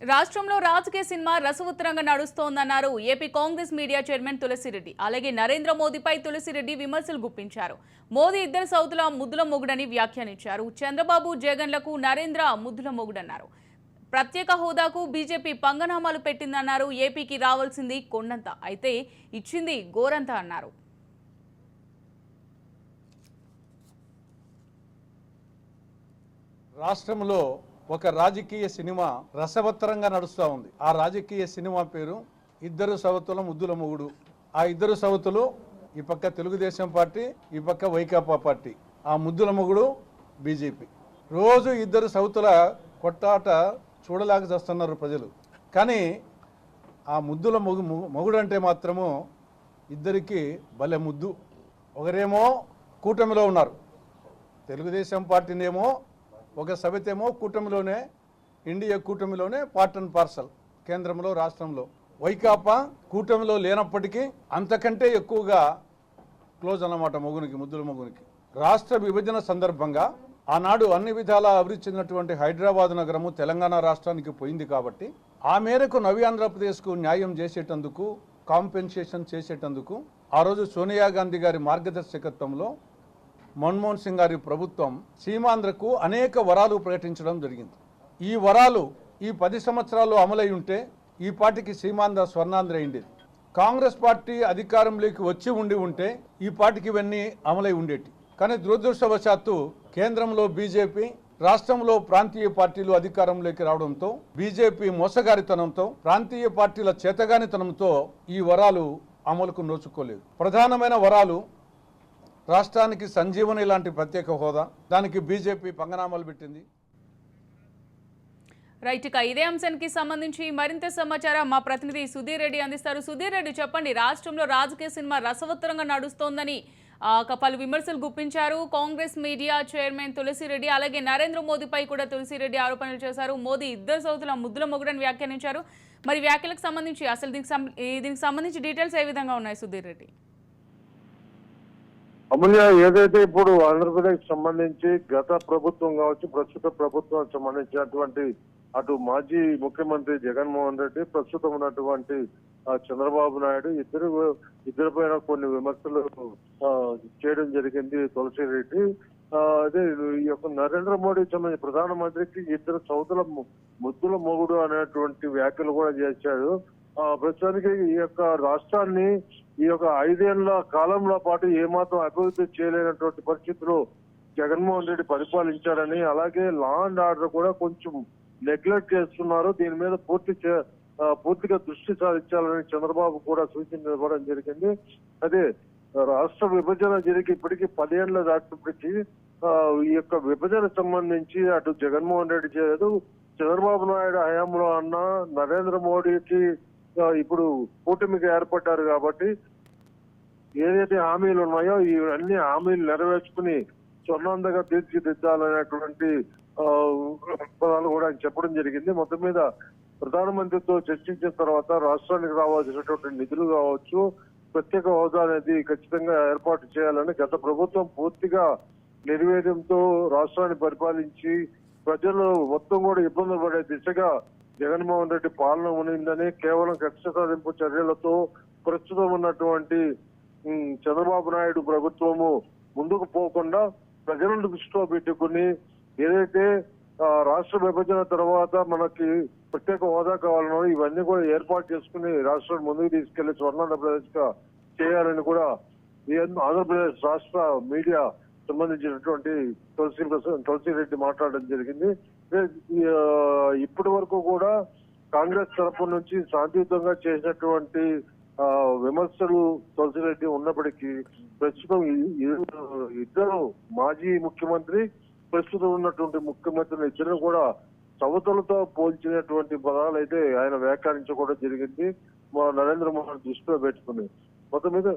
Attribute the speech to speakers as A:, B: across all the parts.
A: రాష్ట్రంలో రాజకీయ సినిమా రసవత్తరంగా నడుస్తోందన్నారు AP Congress media chairman Tulasi Reddy. అలాగే నరేంద్ర మోదీపై తులసిరెడ్డి విమర్శలు గుప్పించారు. మోదీ ఇద్దరు సౌతుల ముద్దుల మొగుడని వ్యాఖ్యానించారు. చంద్రబాబు జగన్లకు నరేంద్ర ముద్దుల మొగుడన్నారు. ప్రత్యేక హోదాకు బీజేపీ పంగనామాలు పెట్టిందన్నారు. ఏపీకి రావాల్సింది కొండంత. అయితే ఇచ్చింది గోరంత అన్నారు.
B: రాష్ట్రంలో ఒక రాజకీయ సినిమా రసవత్తరంగా నడుస్తూ ఉంది. ఆ రాజకీయ సినిమా పేరు ఇద్దరు సవతుల ముద్దుల మొగుడు. ఆ ఇద్దరు సవతులు ఈ పక్క తెలుగుదేశం పార్టీ ఈ పక్క వైకాపా పార్టీ. ఆ ముద్దుల మొగుడు బీజేపీ. రోజు ఇద్దరు సవతుల కొట్టాట చూడలేక చేస్తున్నారు ప్రజలు. కానీ ఆ ముద్దుల మొగు మొగుడు అంటే మాత్రము ఇద్దరికి భలే ముద్దు. ఒకరేమో కూటమిలో ఉన్నారు. తెలుగుదేశం పార్టీనేమో ఒక సభతేమో కూటమిలోనే ఇండియా కూటమిలోనే పార్ట్ అండ్ పార్సల్ కేంద్రంలో రాష్ట్రంలో. వైకాపా కూటమిలో లేనప్పటికీ అంతకంటే ఎక్కువగా క్లోజ్ అన్నమాట మొగునికి ముద్దుల మొగునికి. రాష్ట్ర విభజన సందర్భంగా ఆనాడు అన్ని విధాల అభివృద్ధి చెందినటువంటి హైదరాబాద్ నగరము తెలంగాణ రాష్ట్రానికి పోయింది కాబట్టి ఆ మేరకు నవి ఆంధ్రప్రదేశ్కు న్యాయం చేసేటందుకు కాంపెన్సేషన్ చేసేటందుకు ఆ రోజు సోనియా గాంధీ గారి మార్గదర్శకత్వంలో మన్మోహన్ సింగ్ గారి ప్రభుత్వం సీమాంధ్రకు అనేక వరాలు ప్రకటించడం జరిగింది. ఈ వరాలు ఈ పది సంవత్సరాలు అమలై ఉంటే ఈ పార్టీకి సీమాంధ్ర స్వర్ణాంధ్ర అయిండేది కాంగ్రెస్ పార్టీ అధికారంలోకి వచ్చి ఉండి ఉంటే ఈ పార్టీకి ఇవన్నీ అమలై ఉండేటి. కానీ దురదృష్టవశాత్తు కేంద్రంలో బీజేపీ రాష్ట్రంలో ప్రాంతీయ పార్టీలు అధికారంలోకి రావడంతో బీజేపీ మోసగారితనంతో ప్రాంతీయ పార్టీల చేతగానితనంతో ఈ వరాలు అమలుకు నోచుకోలేదు. ప్రధానమైన వరాలు రాష్ట్రానికి సంజీవని లాంటి ప్రత్యేక హోదా. దానికి బీజేపీ పంగనామాలు పెట్టింది.
A: రైట్ ఇక ఇదే అంశానికి సంబంధించి మరింత సమాచారం మా ప్రతినిధి సుధీర్ రెడ్డి అందిస్తారు. సుధీర్ రెడ్డి చెప్పండి రాష్ట్రంలో రాజకీయ సినిమా రసవత్తరంగా నడుస్తోందని ఒక పలు విమర్శలు గుప్పించారు. కాంగ్రెస్ మీడియా చైర్మన్ తులసిరెడ్డి అలాగే నరేంద్ర మోదీపై కూడా తులసిరెడ్డి ఆరోపణలు చేశారు. మోదీ ఇద్దరు సౌతుల ముద్దుల మొగుడని వ్యాఖ్యానించారు. మరి వ్యాఖ్యలకు సంబంధించి అసలు దీనికి దీనికి సంబంధించి డీటెయిల్స్ ఏ విధంగా ఉన్నాయి సుధీర్ రెడ్డి?
C: అమూల్య ఏదైతే ఇప్పుడు ఆంధ్రప్రదేశ్ సంబంధించి గత ప్రభుత్వం కావచ్చు ప్రస్తుత ప్రభుత్వం సంబంధించినటువంటి అటు మాజీ ముఖ్యమంత్రి జగన్మోహన్ రెడ్డి ప్రస్తుతం ఉన్నటువంటి చంద్రబాబు నాయుడు ఇద్దరు ఇద్దరి పైన కొన్ని విమర్శలు చేయడం జరిగింది తులసి రెడ్డి. అదే ఈ యొక్క నరేంద్ర మోడీ సంబంధించి ప్రధానమంత్రికి ఇద్దరు సౌతుల ముద్దుల మొగుడు అనేటువంటి వ్యాఖ్యలు కూడా చేశాడు ప్రస్తుతానికి ఈ యొక్క రాష్ట్రాన్ని ఈ యొక్క ఐదేళ్ళ కాలంలో పాటు ఏమాత్రం అభివృద్ధి చేయలేనటువంటి పరిస్థితులు జగన్మోహన్ రెడ్డి పరిపాలించారని అలాగే లా అండ్ ఆర్డర్ కూడా కొంచెం నెగ్లెక్ట్ చేస్తున్నారు. దీని మీద పూర్తి చే- పూర్తిగా దృష్టి సారించాలని చంద్రబాబు కూడా సూచన ఇవ్వడం జరిగింది. అదే రాష్ట్ర విభజన జరిగి ఇప్పటికీ పదేళ్ళ దాటినప్పటికీ ఈ యొక్క విభజన సంబంధించి అటు జగన్మోహన్ రెడ్డి చేయలేదు చంద్రబాబు నాయుడు హయాంలో అన్న నరేంద్ర మోడీకి ఇప్పుడు కూటమికి ఏర్పడ్డారు కాబట్టి ఏదైతే హామీలు ఉన్నాయో ఇవన్నీ హామీలు నెరవేర్చుకుని స్వర్ణాందంగా తీర్చిదిద్దాలనేటువంటి పదాలు కూడా ఆయన చెప్పడం జరిగింది. మొత్తం మీద ప్రధానమంత్రితో చర్చించిన తర్వాత రాష్ట్రానికి రావాల్సినటువంటి నిధులు కావచ్చు ప్రత్యేక హోదా అనేది ఖచ్చితంగా ఏర్పాటు చేయాలని గత ప్రభుత్వం పూర్తిగా నిర్వేదంతో రాష్ట్రాన్ని పరిపాలించి ప్రజలు మొత్తం కూడా ఇబ్బందులు పడే దిశగా జగన్మోహన్ రెడ్డి పాలన ఉనిందని కేవలం కక్ష సాధింపు చర్యలతో ప్రస్తుతం ఉన్నటువంటి చంద్రబాబు నాయుడు ప్రభుత్వము ముందుకు పోకుండా ప్రజలను దృష్టిలో పెట్టుకుని ఏదైతే రాష్ట్ర విభజన తర్వాత మనకి ప్రత్యేక హోదా కావాలనో ఇవన్నీ కూడా ఏర్పాటు చేసుకుని రాష్ట్రం ముందుకు తీసుకెళ్ళి స్వర్ణాంధ్రప్రదేశ్గా చేయాలని కూడా ఆంధ్రప్రదేశ్ రాష్ట్ర మీడియా సంబంధించినటువంటి తులసి తులసిరెడ్డి తులసి రెడ్డి మాట్లాడడం జరిగింది. ఇప్పటి వరకు కూడా కాంగ్రెస్ తరపు నుంచి శాంతియుతంగా చేసినటువంటి విమర్శలు తులసిరెడ్డి ఉన్నప్పటికీ ప్రస్తుతం ఇద్దరు మాజీ ముఖ్యమంత్రి ప్రస్తుతం ఉన్నటువంటి ముఖ్యమంత్రులు ఇద్దరు కూడా సవతలతో పోల్చినటువంటి పదాలు అయితే ఆయన వ్యాఖ్యానించకూడదు జరిగింది. మా నరేంద్ర మోడీ దృష్టిలో పెట్టుకుని. మొత్తం మీద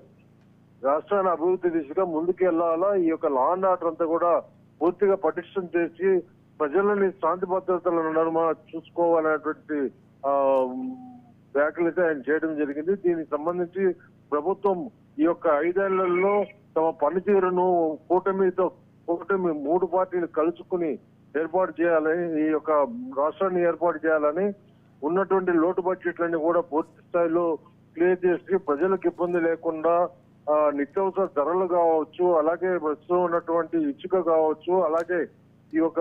C: రాష్ట్రాన్ని అభివృద్ధి దిశగా ముందుకు వెళ్ళాలా ఈ యొక్క లా అండ్ ఆర్డర్ అంతా కూడా పూర్తిగా పటిష్టం చేసి ప్రజలని శాంతి భద్రతలను నడుమ చూసుకోవాలనేటువంటి ఆ, ఆయన చేయడం జరిగింది. దీనికి సంబంధించి ప్రభుత్వం ఈ యొక్క ఐదేళ్ళలో తమ పనితీరును కూటమితో కూటమి మూడు పార్టీలు కలుసుకుని ఏర్పాటు చేయాలని ఈ యొక్క రాష్ట్రాన్ని ఏర్పాటు చేయాలని ఉన్నటువంటి లోటు బడ్జెట్లన్నీ కూడా పూర్తి స్థాయిలో క్లియర్ చేసి ప్రజలకు ఇబ్బంది లేకుండా ఆ, నిత్యావసర ధరలు కావచ్చు అలాగే ప్రస్తుతం ఉన్నటువంటి ఇసుక కావచ్చు అలాగే ఈ యొక్క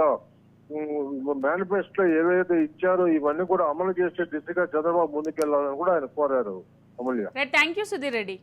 C: మేనిఫెస్టో ఏవైతే ఇచ్చారో ఇవన్నీ కూడా అమలు చేసే దిశగా చంద్రబాబు ముందుకెళ్ళాలని కూడా ఆయన కోరారు అమూల్య.
A: Thank you Sudheer Reddy.